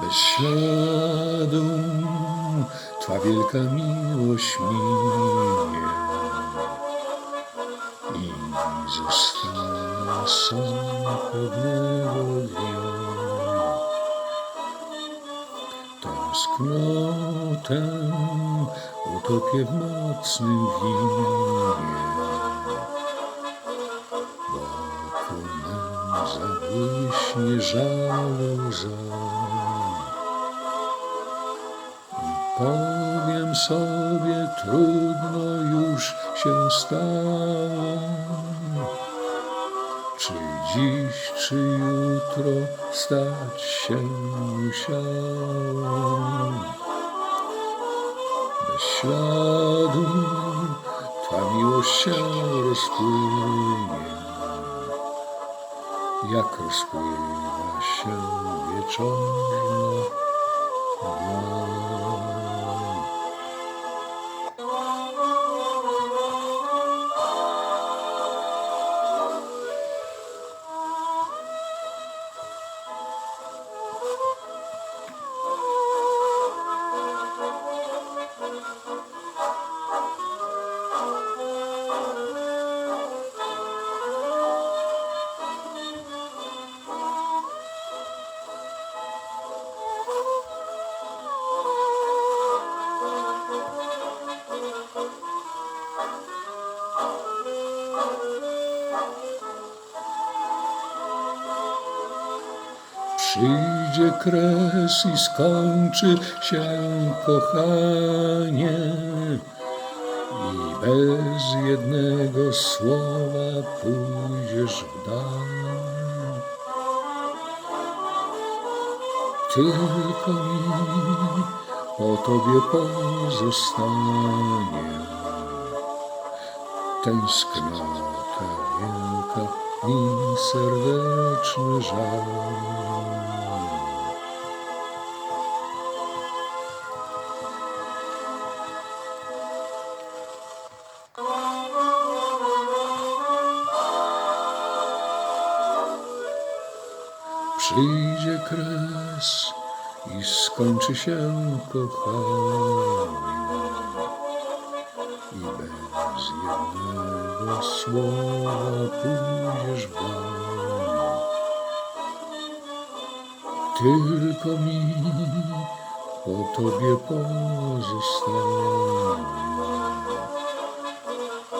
Bez śladu Twa wielka miłość minie i zostanę sam pewnego dnia. Tęsknotę utopię w mocnym winie. Wokół nam zabłyśnie żaluza. I powiem sobie, trudno już się stało. Czy dziś, czy jutro stać się musiało? Bez śladu Twa miłość się rozpłynie, jak rozpływa się wieczorna. Przyjdzie kres i skończy się kochanie i bez jednego słowa pójdziesz w dal. Tylko mi o tobie pozostanie tęsknota wielka i serdeczny żal. Przyjdzie kres i skończy się kochanie bez jednego słowa pójdziesz w dal. Tylko mi o tobie pozostanie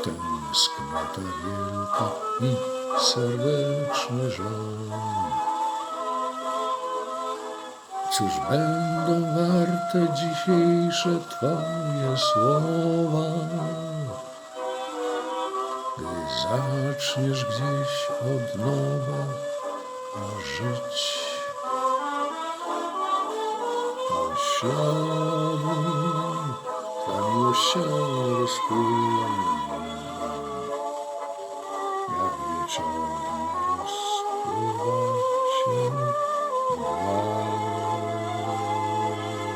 tęsknota wielka i serdeczny żal. Cóż będą warte dzisiejsze Twoje słowa, zaczniesz gdzieś od nowa żyć. Twa miłość się rozpłynie,